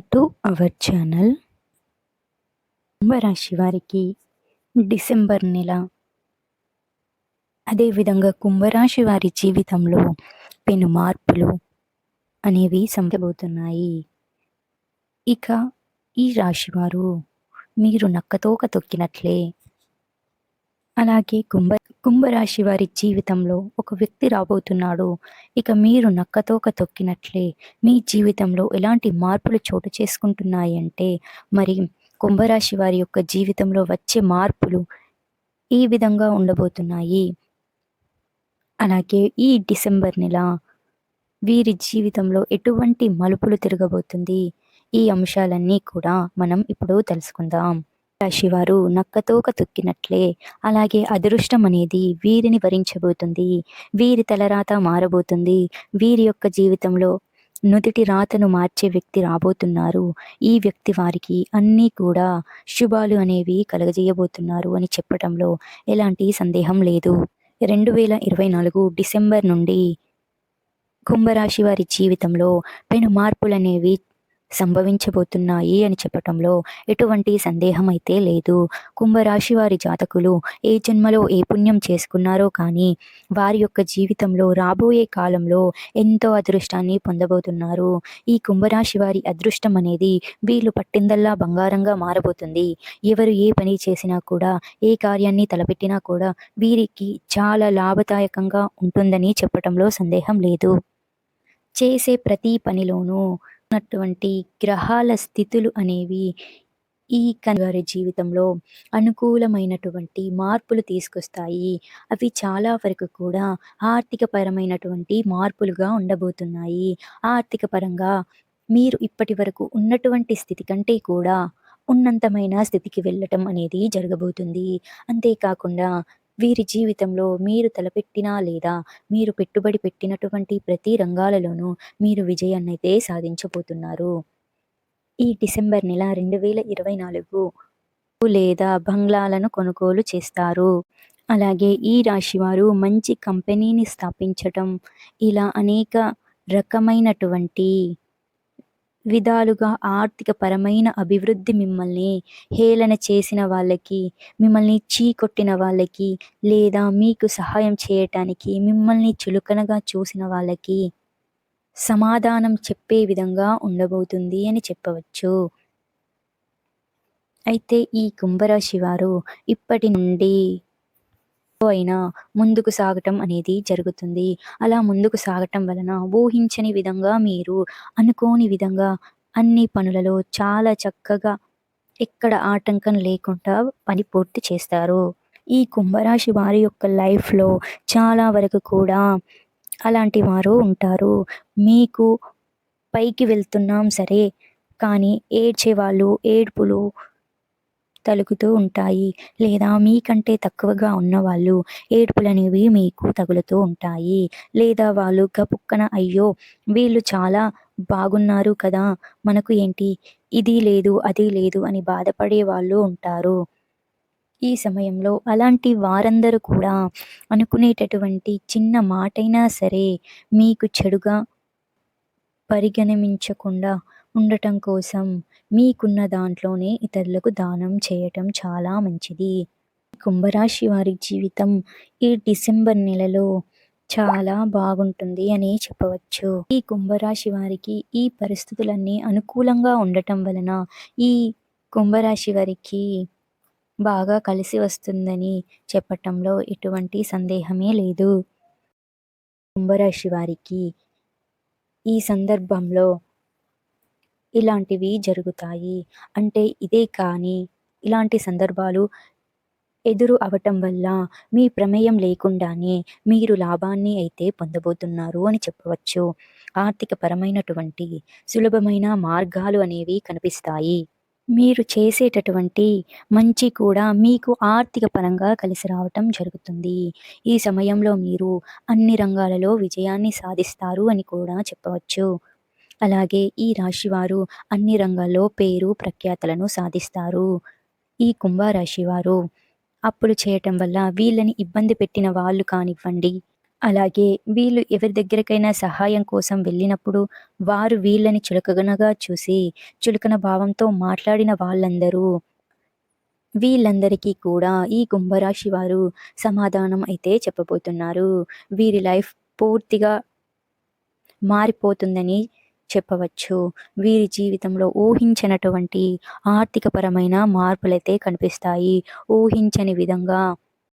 To our channel కుంభరాశి వారికి December నెల. అదేవిధంగా కుంభరాశి వారి జీవితంలో పెను మార్పులు అనేవి సంభవబోతున్నాయి ఇక ఈ రాశివారు మీరు నక్కతోక తొక్కినట్లే. అలాగే కుంభ కుంభరాశి వారి జీవితంలో ఒక వ్యక్తి రాబోతున్నాడు. ఇక మీరు నక్కతోక తొక్కినట్లే మీ జీవితంలో ఎలాంటి మార్పులు చోటు చేసుకుంటున్నాయి అంటే మరి కుంభరాశి వారి యొక్క జీవితంలో వచ్చే మార్పులు ఈ విధంగా ఉండబోతున్నాయి? అలాగే ఈ డిసెంబర్ నెల వీరి జీవితంలో ఎటువంటి మలుపులు తిరగబోతుంది? ఈ అంశాలన్నీ కూడా మనం ఇప్పుడు తెలుసుకుందాం. రాశివారు నక్కతోక తొక్కినట్లే. అలాగే అదృష్టం అనేది వీరిని భరించబోతుంది వీరి తలరాత మారబోతుంది. వీరి యొక్క జీవితంలో నుదుటి రాతను మార్చే వ్యక్తి రాబోతున్నారు. ఈ వ్యక్తి వారికి అన్నీ కూడా శుభాలు అనేవి కలగజేయబోతున్నారు అని చెప్పడంలో ఎలాంటి సందేహం లేదు. రెండు వేల ఇరవై నాలుగు డిసెంబర్ నుండి కుంభరాశి వారి జీవితంలో పెను మార్పులు అనేవి సంభవించబోతున్నాయి అని చెప్పటంలో ఎటువంటి సందేహం అయితే లేదు. కుంభరాశి వారి జాతకులు ఏ జన్మలో ఏ పుణ్యం చేసుకున్నారో కానీ వారి యొక్క జీవితంలో రాబోయే కాలంలో ఎంతో అదృష్టాన్ని పొందబోతున్నారు. ఈ కుంభరాశి వారి అదృష్టం అనేది వీళ్ళు పట్టిందల్లా బంగారంగా మారబోతుంది. ఎవరు ఏ పని చేసినా కూడా ఏ కార్యాన్ని తలపెట్టినా కూడా వీరికి చాలా లాభదాయకంగా ఉంటుందని చెప్పటంలో సందేహం లేదు. చేసే ప్రతి పనిలోనూ ఉన్నటువంటి గ్రహాల స్థితులు అనేవి ఈ వారి జీవితంలో అనుకూలమైనటువంటి మార్పులు తీసుకొస్తాయి. అవి చాలా వరకు కూడా ఆర్థిక పరమైనటువంటి మార్పులుగా ఉండబోతున్నాయి. ఆర్థిక పరంగా మీరు ఇప్పటి వరకు ఉన్నటువంటి స్థితి కంటే కూడా ఉన్నంతమైన స్థితికి వెళ్ళటం అనేది జరగబోతుంది. అంతేకాకుండా వీరి జీవితంలో మీరు తలపెట్టినా లేదా మీరు పెట్టుబడి పెట్టినటువంటి ప్రతి రంగాలలోనూ మీరు విజయాన్నైతే సాధించబోతున్నారు. ఈ డిసెంబర్ నెల రెండు వేల ఇరవై నాలుగు లేదా బంగ్లాలను కొనుగోలు చేస్తారు. అలాగే ఈ రాశివారు మంచి కంపెనీని స్థాపించటం ఇలా అనేక రకమైనటువంటి విధాలుగా ఆర్థిక పరమైన అభివృద్ధి మిమ్మల్ని హేళన చేసిన వాళ్ళకి మిమ్మల్ని చీకొట్టిన వాళ్ళకి లేదా మీకు సహాయం చేయటానికి మిమ్మల్ని చులకనగా చూసిన వాళ్ళకి సమాధానం చెప్పే విధంగా ఉండబోతుంది అని చెప్పవచ్చు. అయితే ఈ కుంభరాశి వారు ఇప్పటి నుండి అయినా ముందుకు సాగటం అనేది జరుగుతుంది. అలా ముందుకు సాగటం వలన ఊహించని విధంగా మీరు అనుకోని విధంగా అన్ని పనులలో చాలా చక్కగా ఎక్కడ ఆటంకం లేకుండా పని పూర్తి చేస్తారు. ఈ కుంభరాశి వారి యొక్క లైఫ్లో చాలా వరకు కూడా అలాంటి వారు ఉంటారు. మీకు పైకి వెళ్తున్నాం సరే కానీ ఏడ్చే వాళ్ళు ఏడ్పులు తలుగుతూ ఉంటాయి లేదా మీకంటే తక్కువగా ఉన్నవాళ్ళు ఏడుపులనేవి మీకు తగులుతూ ఉంటాయి. లేదా వాళ్ళు గపుక్కన అయ్యో వీళ్ళు చాలా బాగున్నారు కదా మనకు ఏంటి? ఇది లేదు అది లేదు అని బాధపడే వాళ్ళు ఉంటారు. ఈ సమయంలో అలాంటి వారందరూ కూడా అనుకునేటటువంటి చిన్న మాటైనా సరే మీకు చెడుగా పరిగణించకుండా ఉండటం కోసం మీకున్న దాంట్లోనే ఇతరులకు దానం చేయటం చాలా మంచిది. కుంభరాశి వారి జీవితం ఈ డిసెంబర్ నెలలో చాలా బాగుంటుంది అని చెప్పవచ్చు. ఈ కుంభరాశి వారికి ఈ పరిస్థితులన్నీ అనుకూలంగా ఉండటం వలన ఈ కుంభరాశి వారికి బాగా కలిసి వస్తుందని చెప్పటంలో ఎటువంటి సందేహమే లేదు. కుంభరాశి వారికి ఈ సందర్భంలో ఇలాంటివి జరుగుతాయి. అంటే ఇదే కానీ ఇలాంటి సందర్భాలు ఎదురు అవటం వల్ల మీ ప్రమేయం లేకుండానే మీరు లాభాన్ని అయితే పొందబోతున్నారు అని చెప్పవచ్చు. ఆర్థిక పరమైనటువంటి సులభమైన మార్గాలు అనేవి కనిపిస్తాయి. మీరు చేసేటటువంటి మంచి కూడా మీకు ఆర్థిక పరంగా కలిసి రావటం జరుగుతుంది. ఈ సమయంలో మీరు అన్ని రంగాలలో విజయాన్ని సాధిస్తారు అని కూడా చెప్పవచ్చు. అలాగే ఈ రాశివారు అన్ని రంగాల్లో పేరు ప్రఖ్యాతలను సాధిస్తారు. ఈ కుంభరాశి వారు అప్పులు చేయటం వల్ల వీళ్ళని ఇబ్బంది పెట్టిన వాళ్ళు కానివ్వండి అలాగే వీళ్ళు ఎవరి దగ్గరికైనా సహాయం కోసం వెళ్ళినప్పుడు వారు వీళ్ళని చులకనగా చూసి చులకన భావంతో మాట్లాడిన వాళ్ళందరూ వీళ్ళందరికీ కూడా ఈ కుంభరాశి వారు సమాధానం అయితే చెప్పబోతున్నారు. వీరి లైఫ్ పూర్తిగా మారిపోతుందని చెప్పవచ్చు. వీరి జీవితంలో ఊహించినటువంటి ఆర్థికపరమైన మార్పులైతే కనిపిస్తాయి. ఊహించని విధంగా